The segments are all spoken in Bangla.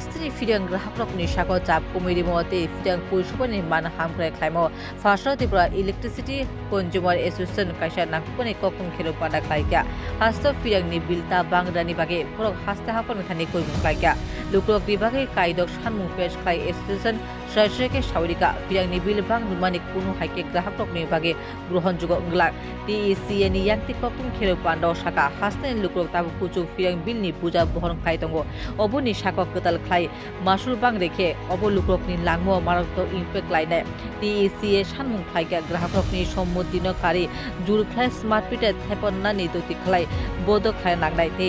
fidang grahakrokni sako chap komiri mote fidang puishobani man hamkrai khlaimo fasha tripura electricity consumer association kaisa nakpone kokung khelo pada khlaikya hasto fidang ni bilta bangrani bage porok haste hapon khani koimung khlaikya lukrok বিভাগে কাইদক সানমুং পেশ খাই এসোসিয়েশন সরাসরিকে সাউরিকা ফিরাংনি বিল বাং নুমানি কুনু হাইকে গ্রাহক বিভাগে গ্রহণযোগ্য গ্লাক টিইসিএ ni yakti kokung khelo pando saka hasten lukrok tabu kuchu firang bilni puja bohon khai tongo oboni masul bang rekhe obo lukrok ni langmo marakto impact laine টিইসিএ সানমুং খাইকা গ্রাহক ni সম্মতিন কারি জুর thepon na ni doti khlai bodo khlai nagnai te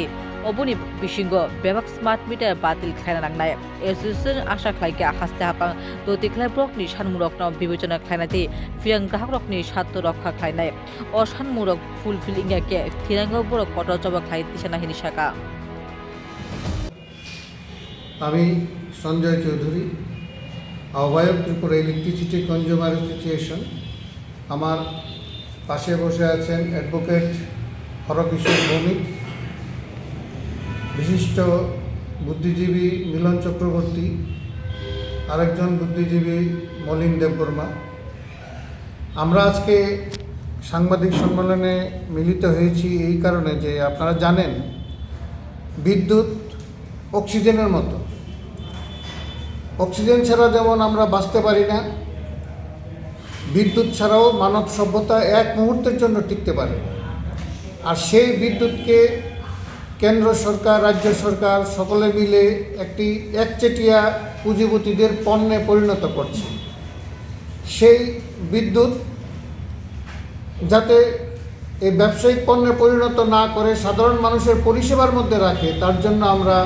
oboni বিশৃঙ্গ, বেবাক স্মার্ট মিটার বাতিল খায়না নাংনায় এসোসিয়েশন আশা খাইকে হাসতে হাপাং, দতি খাই ব্রকনি সানমুরক নাম বিবেচনা খাইনাতে ফিরাং গ্রাহক রকনি স্বার্থ রক্ষা খাইনায় অসানমুরক ফুলফিলিং একে থিরাঙ্গ বড় কট চবা খাই তিসানা শাখা। আমি সঞ্জয় চৌধুরী, আহ্বায়ক ত্রিপুরা ইলেকট্রিসিটি কনজিউমার অ্যাসোসিয়েশন আমার পাশে বসে আছেন অ্যাডভোকেট হরকিশোর ভৌমিক, বিশিষ্ট বুদ্ধিজীবী মিলন চক্রবর্তী, আরেকজন বুদ্ধিজীবী মলিন দেববর্মা। আমরা আজকে সাংবাদিক সম্মেলনে মিলিত হয়েছি এই কারণে যে আপনারা জানেন, বিদ্যুৎ অক্সিজেনের মতো। অক্সিজেন ছাড়া যেমন আমরা বাঁচতে পারি না, বিদ্যুৎ ছাড়াও মানব সভ্যতা এক মুহূর্তের জন্য টিকতে পারে আর সেই বিদ্যুৎকে কেন্দ্র সরকার, রাজ্য সরকার সকলে মিলে একটি একচেটিয়া পুঁজিপতিদের পণ্যে পরিণত করছে। সেই বিদ্যুৎ যাতে এই ব্যবসায়িক পণ্যে পরিণত না করে সাধারণ মানুষের পরিষেবার মধ্যে রাখে, তার জন্য আমরা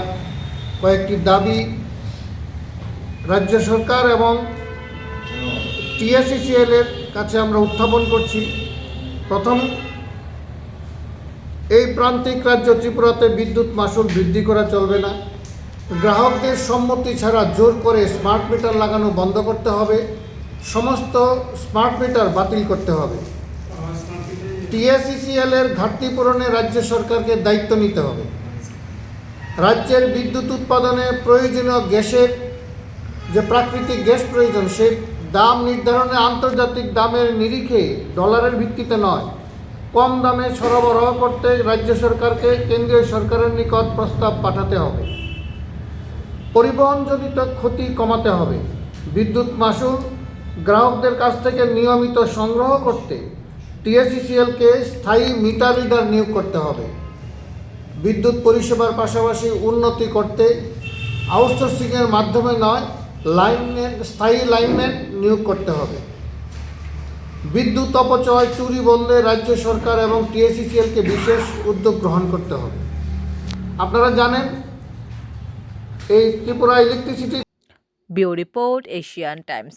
কয়েকটি দাবি রাজ্য সরকার এবং টিএসিসিএল এর কাছে আমরা উত্থাপন করছি। প্রথম, এই প্রান্তিক রাজ্য ত্রিপুরাতে বিদ্যুৎ মাসুল বৃদ্ধি করা চলবে না। গ্রাহকদের সম্মতি ছাড়া জোর করে স্মার্ট মিটার লাগানো বন্ধ করতে হবে। সমস্ত স্মার্ট মিটার বাতিল করতে হবে। টিএসিসিএল এর ঘাটতি পূরণে রাজ্য সরকারকে দায়িত্ব নিতে হবে। রাজ্যের বিদ্যুৎ উৎপাদনে প্রয়োজনীয় গ্যাসের যে প্রাকৃতিক গ্যাস প্রয়োজন, সেই দাম নির্ধারণে আন্তর্জাতিক দামের নিরিখে ডলারের ভিত্তিতে নয়। কম দামে সরবরাহ করতে রাজ্য সরকারকে কেন্দ্রীয় সরকারের নিকট প্রস্তাব পাঠাতে হবে। পরিবহনজনিত ক্ষতি কমাতে হবে। বিদ্যুৎ মাসুল, গ্রাহকদের কাছ থেকে নিয়মিত সংগ্রহ করতে টিএসিসিএলকে স্থায়ী মিটার রিডার নিয়োগ করতে হবে। বিদ্যুৎ পরিষেবার পাশাপাশি উন্নতি করতে আউটসোর্সিংয়ের মাধ্যমে নয় লাইনম্যান স্থায়ী লাইনম্যান নিয়োগ করতে হবে। বিদ্যুৎ অপচয়, চুরি বন্ধে রাজ্য সরকার এবং টিএসিসিএলকে বিশেষ উদ্যোগ গ্রহণ করতে হবে। আপনারা জানেন, এই Tripura electricity bureau report, Asian Times.